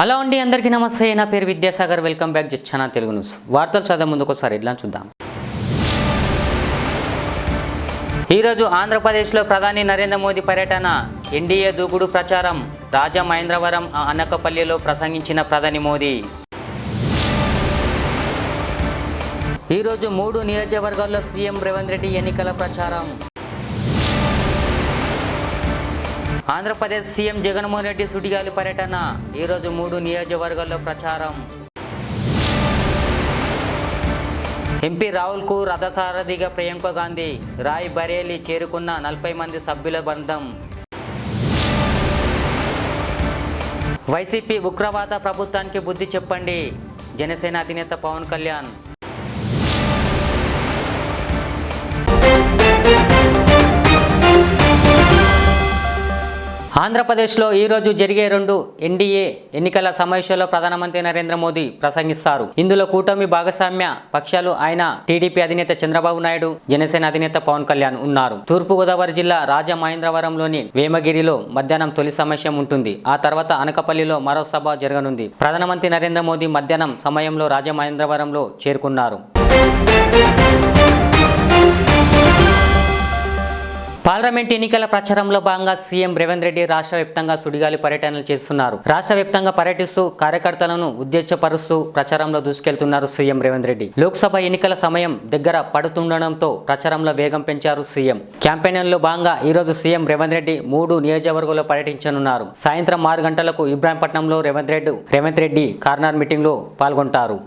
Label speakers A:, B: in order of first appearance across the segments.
A: Hello అండి అందరికీ నమస్తే. నా పేరు Vidyasagar. Welcome back. జిచ్చానా Telugu news. వార్తలు చదివే ముందు ఒకసారి ఇట్లా చూద్దాం. ఈరోజు ఆంధ్రప్రదేశ్లో ప్రధాని నరేంద్ర మోదీ పర్యటన. ఎన్డీఏ దూకుడు ప్రచారం. రాజమహేంద్రవరం అనకపల్లిలో ప్రసంగించిన ప్రధాని మోదీ. ఈరోజు మూడు నియోజకవర్గాల్లో సీఎం రేవంత్ రెడ్డి ఎన్నికల ప్రచారం. ఆంధ్రప్రదేశ్ సీఎం జగన్మోహన్ రెడ్డి సుడిగాలి పర్యటన. ఈరోజు మూడు నియోజకవర్గాల్లో ప్రచారం. ఎంపీ రాహుల్కు రథసారథిగా ప్రియాంక గాంధీ రాయ్ బరేలీ చేరుకున్న నలభై మంది సభ్యుల బంధం. వైసీపీ ఉగ్రవాద ప్రభుత్వానికి బుద్ధి చెప్పండి. జనసేన అధినేత పవన్ కళ్యాణ్. ఆంధ్రప్రదేశ్లో ఈరోజు జరిగే రెండు ఎన్డీఏ ఎన్నికల సమావేశంలో ప్రధానమంత్రి నరేంద్ర మోదీ ప్రసంగిస్తారు. ఇందులో కూటమి భాగస్వామ్య పక్షాలు ఆయన టీడీపీ అధినేత చంద్రబాబు నాయుడు జనసేన అధినేత పవన్ కళ్యాణ్ ఉన్నారు. తూర్పుగోదావరి జిల్లా రాజమహేంద్రవరంలోని వేమగిరిలో మధ్యాహ్నం తొలి సమావేశం ఉంటుంది. ఆ తర్వాత అనకపల్లిలో మరో సభ జరగనుంది. ప్రధానమంత్రి నరేంద్ర మోదీ మధ్యాహ్నం సమయంలో రాజమహేంద్రవరంలో చేరుకున్నారు. పార్లమెంట్ ఎన్నికల ప్రచారంలో భాగంగా సీఎం రేవంత్ రెడ్డి రాష్ట్ర వ్యాప్తంగా సుడిగాలి పర్యటనలు చేస్తున్నారు. రాష్ట్ర వ్యాప్తంగా పర్యటిస్తూ కార్యకర్తలను ఉద్దేశపరుస్తూ ప్రచారంలో దూసుకెళ్తున్నారు సీఎం రేవంత్ రెడ్డి. లోక్సభ ఎన్నికల సమయం దగ్గర పడుతుండడంతో ప్రచారంలో వేగం పెంచారు సీఎం. క్యాంపెయిన్లో భాగంగా ఈరోజు సీఎం రేవంత్ రెడ్డి మూడు నియోజకవర్గాల్లో పర్యటించనున్నారు. సాయంత్రం ఆరు గంటలకు ఇబ్రాహీంపట్నంలో రేవంత్ రెడ్డి రేవంత్ రెడ్డి కార్నర్ మీటింగ్లో పాల్గొంటారు.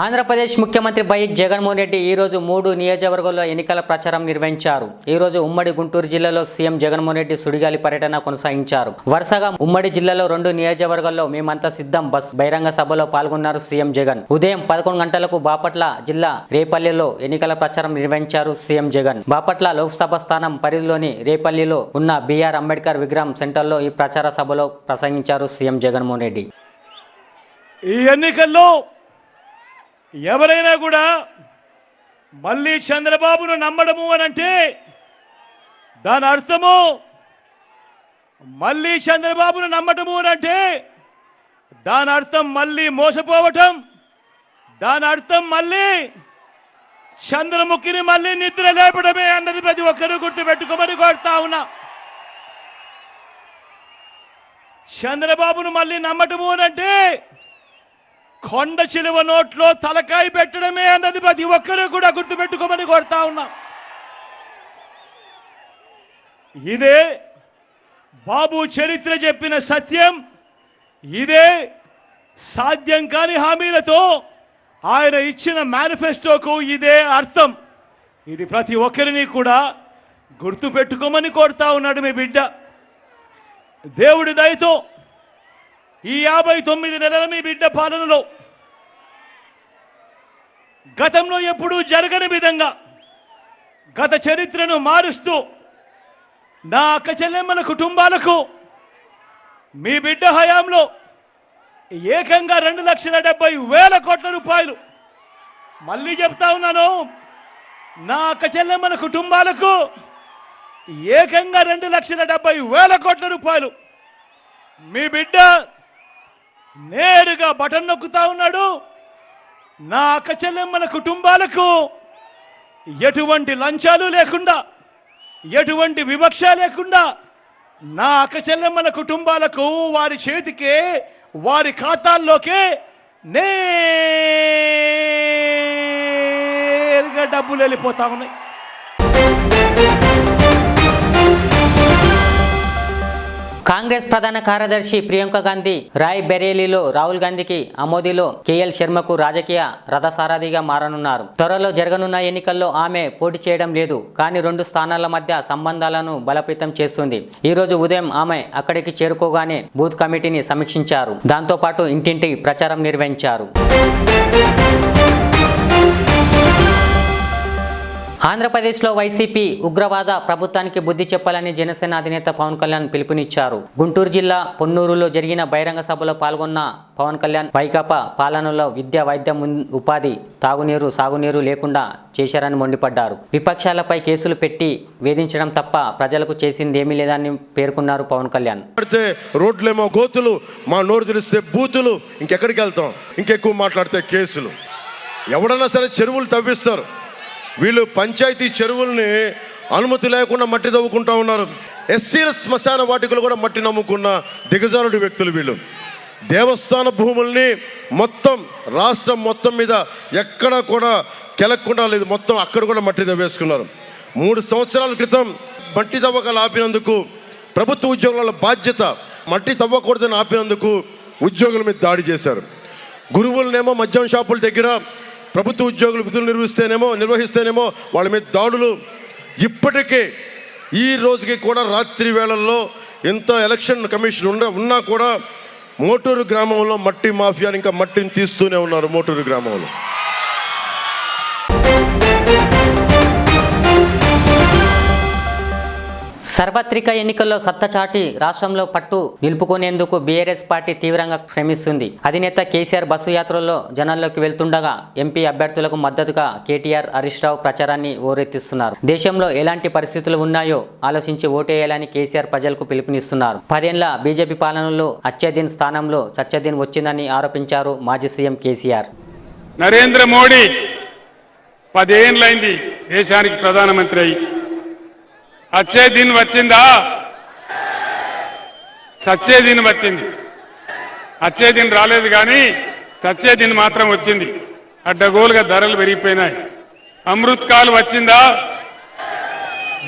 A: ఆంధ్రప్రదేశ్ ముఖ్యమంత్రి వైఎస్ జగన్మోహన్ రెడ్డి ఈరోజు మూడు నియోజకవర్గాల్లో ఎన్నికల ప్రచారం నిర్వహించారు. ఈరోజు ఉమ్మడి గుంటూరు జిల్లాలో సీఎం జగన్మోహన్ రెడ్డి సుడిగాలి పర్యటన కొనసాగించారు. వరుసగా ఉమ్మడి జిల్లాలో రెండు నియోజకవర్గాల్లో మేమంతా సిద్ధం. బస్ బహిరంగ సభలో పాల్గొన్నారు సీఎం జగన్. ఉదయం పదకొండు గంటలకు బాపట్ల జిల్లా రేపల్లిలో ఎన్నికల ప్రచారం నిర్వహించారు సీఎం జగన్. బాపట్ల లోక్సభ స్థానం పరిధిలోని రేపల్లిలో ఉన్న బీఆర్ అంబేద్కర్ విగ్రహం సెంటర్లో ఈ ప్రచార సభలో ప్రసంగించారు సీఎం జగన్మోహన్ రెడ్డి.
B: ఈ ఎన్నికల్లో ఎవరైనా కూడా మళ్ళీ చంద్రబాబును నమ్మడము అని అంటే దాని అర్థము మళ్ళీ చంద్రబాబును నమ్మటము అని అంటే దాని అర్థం మళ్ళీ మోసపోవటం దాని అర్థం మళ్ళీ చంద్రముఖిని మళ్ళీ నిద్ర లేపడమే అన్నది ప్రతి ఒక్కరూ గుర్తుపెట్టుకోమని కోరుతా ఉన్నా. చంద్రబాబును మళ్ళీ నమ్మటము అని అంటే కొండ చిలువ నోట్లో తలకాయ పెట్టడమే అన్నది ప్రతి ఒక్కరూ కూడా గుర్తుపెట్టుకోమని కోరుతా ఉన్నా. ఇదే బాబు చరిత్ర చెప్పిన సత్యం. ఇదే సాధ్యం కాని హామీలతో ఆయన ఇచ్చిన మేనిఫెస్టోకు ఇదే అర్థం. ఇది ప్రతి ఒక్కరిని కూడా గుర్తుపెట్టుకోమని కోరుతా ఉన్నాడు మీ బిడ్డ. దేవుడి దయతో ఈ యాభై తొమ్మిది నెలల మీ బిడ్డ పాలనలో గతంలో ఎప్పుడూ జరగని విధంగా గత చరిత్రను మారుస్తూ నా అక్క చెల్లెమ్మల కుటుంబాలకు మీ బిడ్డ హయాంలో ఏకంగా రెండు లక్షల డెబ్బై వేల కోట్ల రూపాయలు. మళ్ళీ చెప్తా ఉన్నాను నా అక్క చెల్లెమ్మల కుటుంబాలకు ఏకంగా రెండు లక్షల డెబ్బై వేల కోట్ల రూపాయలు. మీ బిడ్డ నేరుగా బటన్ నొక్కుతా ఉన్నాడు నా అక్కచెల్లెమ్మల కుటుంబాలకు ఎటువంటి లంచాలు లేకుండా ఎటువంటి వివక్ష లేకుండా నా అక్కచెల్లెమ్మల కుటుంబాలకు వారి చేతికే వారి ఖాతాల్లోకే నేరుగా డబ్బులు వెళ్ళిపోతా ఉన్నాయి.
A: కాంగ్రెస్ ప్రధాన కార్యదర్శి ప్రియాంక గాంధీ రాయ్ బెరేలీలో రాహుల్ గాంధీకి అమోదీలో కేఎల్ శర్మకు రాజకీయ రథసారథిగా మారనున్నారు. త్వరలో జరగనున్న ఎన్నికల్లో ఆమె పోటీ చేయడం లేదు. కానీ రెండు స్థానాల మధ్య సంబంధాలను బలపేతం చేస్తుంది. ఈ రోజు ఉదయం ఆమె అక్కడికి చేరుకోగానే బూత్ కమిటీని సమీక్షించారు. దాంతోపాటు ఇంటింటి ప్రచారం నిర్వహించారు. ఆంధ్రప్రదేశ్లో వైసీపీ ఉగ్రవాద ప్రభుత్వానికి బుద్ధి చెప్పాలని జనసేన అధినేత పవన్ కళ్యాణ్ పిలుపునిచ్చారు. గుంటూరు జిల్లా పొన్నూరులో జరిగిన బహిరంగ సభలో పాల్గొన్న పవన్ కళ్యాణ్ వైకాపా పాలనలో విద్య వైద్యం ఉపాధి తాగునీరు సాగునీరు లేకుండా చేశారని మండిపడ్డారు. విపక్షాలపై కేసులు పెట్టి వేధించడం తప్ప ప్రజలకు చేసింది ఏమీ లేదని పేర్కొన్నారు పవన్ కళ్యాణ్.
C: రోడ్లేమో గోతులు మా నోరు తెలిస్తే బూతులు ఇంకెక్కడికి వెళ్తాం? ఇంకెక్కువ మాట్లాడితే కేసులు. ఎవడన్నా సరే చెరువులు తవ్విస్తారు. వీళ్ళు పంచాయతీ చెరువుల్ని అనుమతి లేకుండా మట్టి తవ్వుకుంటా ఉన్నారు. ఎస్సీల శ్మశాన వాటికలు కూడా మట్టి నమ్ముకున్న దిగజారుడు వ్యక్తులు వీళ్ళు. దేవస్థాన భూముల్ని మొత్తం రాష్ట్రం మొత్తం మీద ఎక్కడా కూడా కెలక్కుండా లేదు. మొత్తం అక్కడ కూడా మట్టి తవ్వేసుకున్నారు. మూడు సంవత్సరాల క్రితం మట్టి తవ్వకాలు ఆపినందుకు ప్రభుత్వ ఉద్యోగుల బాధ్యత మట్టి తవ్వకూడదని ఆపినందుకు ఉద్యోగుల మీద దాడి చేశారు. గురువులనేమో మద్యం షాపుల దగ్గర ప్రభుత్వ ఉద్యోగులు విధులు నిర్వహిస్తేనేమో నిర్వహిస్తేనేమో వాళ్ళ మీద దాడులు. ఇప్పటికే ఈ రోజుకి కూడా రాత్రి వేళల్లో ఎంత ఎలక్షన్ కమిషన్ ఉండ ఉన్నా కూడా మోటూరు గ్రామంలో మట్టి మాఫియాని ఇంకా మట్టిని తీస్తూనే ఉన్నారు మోటూరు గ్రామంలో.
A: సార్వత్రిక ఎన్నికల్లో సత్తా చాటి రాష్ట్రంలో పట్టు నిలుపుకునేందుకు బీఆర్ఎస్ పార్టీ తీవ్రంగా శ్రమిస్తుంది. అధినేత కేసీఆర్ బస్సు యాత్రల్లో జనాల్లోకి వెళ్తుండగా ఎంపీ అభ్యర్థులకు మద్దతుగా కేటీఆర్ హరీష్ రావు ప్రచారాన్ని ఓరెత్తిస్తున్నారు. దేశంలో ఎలాంటి పరిస్థితులు ఉన్నాయో ఆలోచించి ఓటేయాలని కేసీఆర్ ప్రజలకు పిలుపునిస్తున్నారు. పదేళ్ళ బీజేపీ పాలనలో అత్యధిన్ స్థానంలో సత్యదిన్ వచ్చిందని ఆరోపించారు మాజీ సీఎం కేసీఆర్.
D: నరేంద్ర మోడీ పదేళ్ళైంది దేశానికి ప్రధానమంత్రి అయ్యి అచ్చే దిన్ వచ్చిందా? సచ్చే దీని వచ్చింది. అచ్చే దీని రాలేదు కానీ సచ్చే దీని మాత్రం వచ్చింది. అడ్డగోలుగా ధరలు పెరిగిపోయినాయి. అమృత్ కాల్ వచ్చిందా?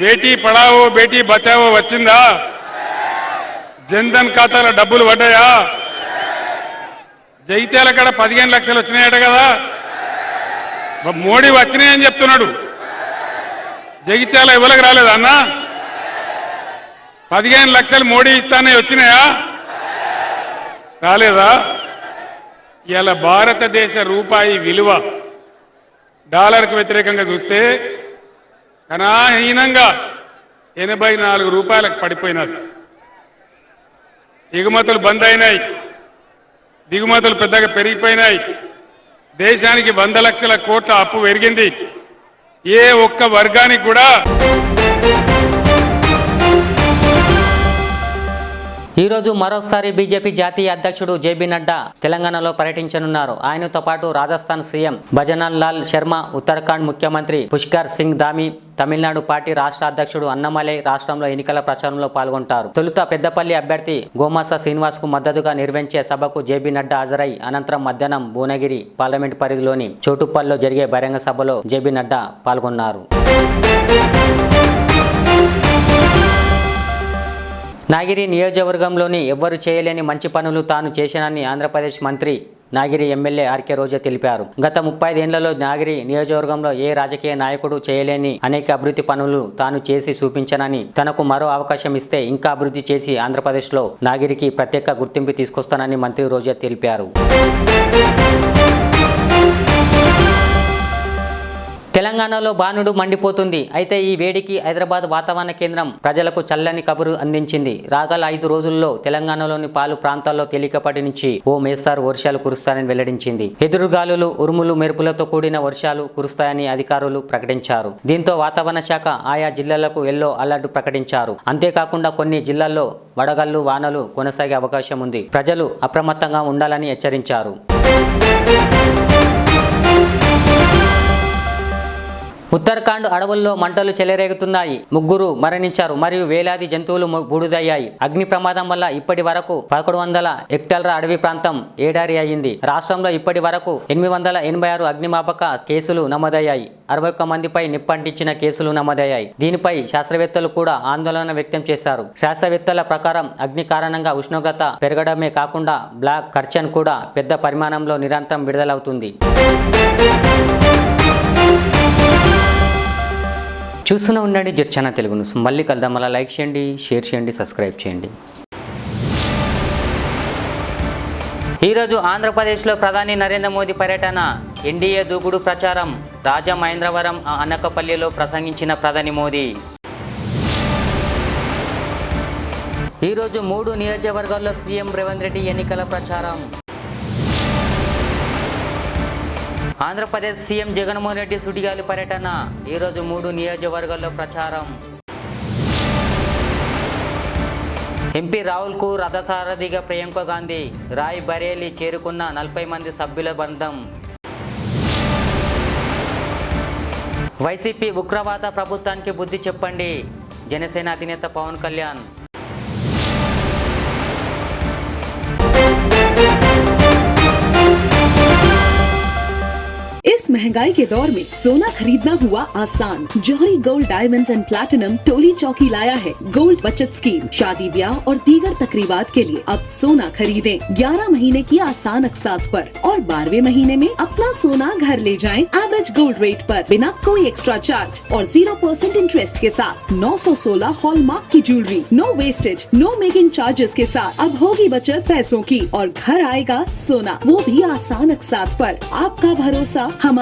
D: బేటీ పడావో బేటీ బచావో వచ్చిందా? జన్ధన్ ఖాతాలో డబ్బులు పడ్డాయా? జైత్యాల కాడ పదిహేను లక్షలు వచ్చినాయట కదా. మోడీ వచ్చినాయని చెప్తున్నాడు. జగిత్యాల ఇవ్వలకు రాలేదా అన్న? పదిహేను లక్షలు మోడీ ఇస్తానే వచ్చినాయా? రాలేదా? ఇలా భారతదేశ రూపాయి విలువ డాలర్కు వ్యతిరేకంగా చూస్తే ఘనాహీనంగా ఎనభై నాలుగు రూపాయలకు పడిపోయినది ఎగుమతులు బంద్ అయినాయి. దిగుమతులు పెద్దగా పెరిగిపోయినాయి. దేశానికి వంద లక్షల కోట్ల అప్పు పెరిగింది. ఏ ఒక్క వర్గానికి కూడా
A: ఈరోజు మరోసారి బీజేపీ జాతీయ అధ్యక్షుడు జేబీ నడ్డా తెలంగాణలో పర్యటించనున్నారు. ఆయనతో పాటు రాజస్థాన్ సీఎం భజనల్ లాల్ శర్మ ఉత్తరాఖండ్ ముఖ్యమంత్రి పుష్కర్ సింగ్ దామి తమిళనాడు పార్టీ రాష్ట్ర అధ్యక్షుడు అన్నమలై రాష్ట్రంలో ఎన్నికల ప్రచారంలో పాల్గొంటారు. తొలుత పెద్దపల్లి అభ్యర్థి గోమాస శ్రీనివాస్కు మద్దతుగా నిర్వహించే సభకు జేబీ నడ్డా హాజరై అనంతరం మధ్యాహ్నం భువనగిరి పార్లమెంట్ పరిధిలోని చోటుపల్లిలో జరిగే బహిరంగ సభలో జేబీ నడ్డా పాల్గొన్నారు. నాగిరి నియోజకవర్గంలోని ఎవ్వరు చేయలేని మంచి పనులు తాను చేశానని ఆంధ్రప్రదేశ్ మంత్రి నాగిరి ఎమ్మెల్యే ఆర్కే రోజా తెలిపారు. గత ముప్పై ఐదేళ్ళలో నాగిరి నియోజకవర్గంలో ఏ రాజకీయ నాయకుడు చేయలేని అనేక అభివృద్ధి పనులు తాను చేసి చూపించానని తనకు మరో అవకాశం ఇస్తే ఇంకా అభివృద్ధి చేసి ఆంధ్రప్రదేశ్లో నాగిరికి ప్రత్యేక గుర్తింపు తీసుకొస్తానని మంత్రి రోజా తెలిపారు. తెలంగాణలో బాణుడు మండిపోతుంది. అయితే ఈ వేడికి హైదరాబాద్ వాతావరణ కేంద్రం ప్రజలకు చల్లని కబురు అందించింది. రాగల ఐదు రోజుల్లో తెలంగాణలోని పాలు ప్రాంతాల్లో తేలికపాటి నుంచి ఓ మేస్తారు వర్షాలు కురుస్తాయని వెల్లడించింది. ఎదురుగాలులు ఉరుములు మెరుపులతో కూడిన వర్షాలు కురుస్తాయని అధికారులు ప్రకటించారు. దీంతో వాతావరణ శాఖ ఆయా జిల్లాలకు ఎల్లో అలర్ట్ ప్రకటించారు. అంతేకాకుండా కొన్ని జిల్లాల్లో వడగళ్ళు వానలు కొనసాగే అవకాశం ఉంది. ప్రజలు అప్రమత్తంగా ఉండాలని హెచ్చరించారు. ఉత్తరాఖండ్ అడవుల్లో మంటలు చెలరేగుతున్నాయి. ముగ్గురు మరణించారు మరియు వేలాది జంతువులు బూడిదయ్యాయి. అగ్ని ప్రమాదం వల్ల ఇప్పటి వరకు పదకొండు వందల హెక్టార్ల అడవి ప్రాంతం ఏడారి అయింది రాష్ట్రంలో ఇప్పటి వరకు ఎనిమిది వందల ఎనభై ఆరు అగ్నిమాపక కేసులు నమోదయ్యాయి. అరవై ఒక్క మందిపై నిప్పంటించిన కేసులు నమోదయ్యాయి. దీనిపై శాస్త్రవేత్తలు కూడా ఆందోళన వ్యక్తం చేశారు. శాస్త్రవేత్తల ప్రకారం అగ్ని కారణంగా ఉష్ణోగ్రత పెరగడమే కాకుండా బ్లాక్ కర్చన్ కూడా పెద్ద పరిమాణంలో నిరంతరం విడుదలవుతుంది. చూస్తూనే ఉండండి. జడ్చన తెలుగు న్యూస్. మళ్ళీ కలుద్దాం. అలా లైక్ చేయండి షేర్ చేయండి సబ్స్క్రైబ్ చేయండి. ఈరోజు ఆంధ్రప్రదేశ్లో ప్రధాని నరేంద్ర మోదీ పర్యటన. ఎన్డీఏ దూకుడు ప్రచారం. రాజమహేంద్రవరం అనకపల్లిలో ప్రసంగించిన ప్రధాని మోదీ. ఈరోజు మూడు నియోజకవర్గాల్లో సీఎం రేవంత్ రెడ్డి ఎన్నికల ప్రచారం. ఆంధ్రప్రదేశ్ సీఎం జగన్మోహన్ రెడ్డి సుడిగాలి పర్యటన. ఈరోజు మూడు నియోజకవర్గాల్లో ప్రచారం. ఎంపీ రాహుల్కు రథసారథిగా ప్రియాంక గాంధీ రాయ్ బరేలీ చేరుకున్న నలభై మంది సభ్యుల బంధం. వైసీపీ ఉగ్రవాద ప్రభుత్వానికి బుద్ధి చెప్పండి. జనసేన అధినేత పవన్ కళ్యాణ్.
E: महँगाई के दौर में सोना खरीदना हुआ आसान। Jauhri gold diamonds and platinum Toli Chowki लाया है। गोल्ड बचत स्कीम शादी ब्याह और दीगर तकरीबात के लिए अब सोना खरीदे। ग्यारह महीने की आसान अकसात पर और बारहवें महीने में अपना सोना घर ले जाएँ एवरेज गोल्ड रेट पर बिना कोई एक्स्ट्रा चार्ज और ज़ीरो परसेंट इंटरेस्ट के साथ। 916 हॉलमार्क की jewellery no wastage no making charges के साथ। अब होगी बचत पैसों की और घर आएगा सोना। वो भी आसान अकसात पर। आपका भरोसा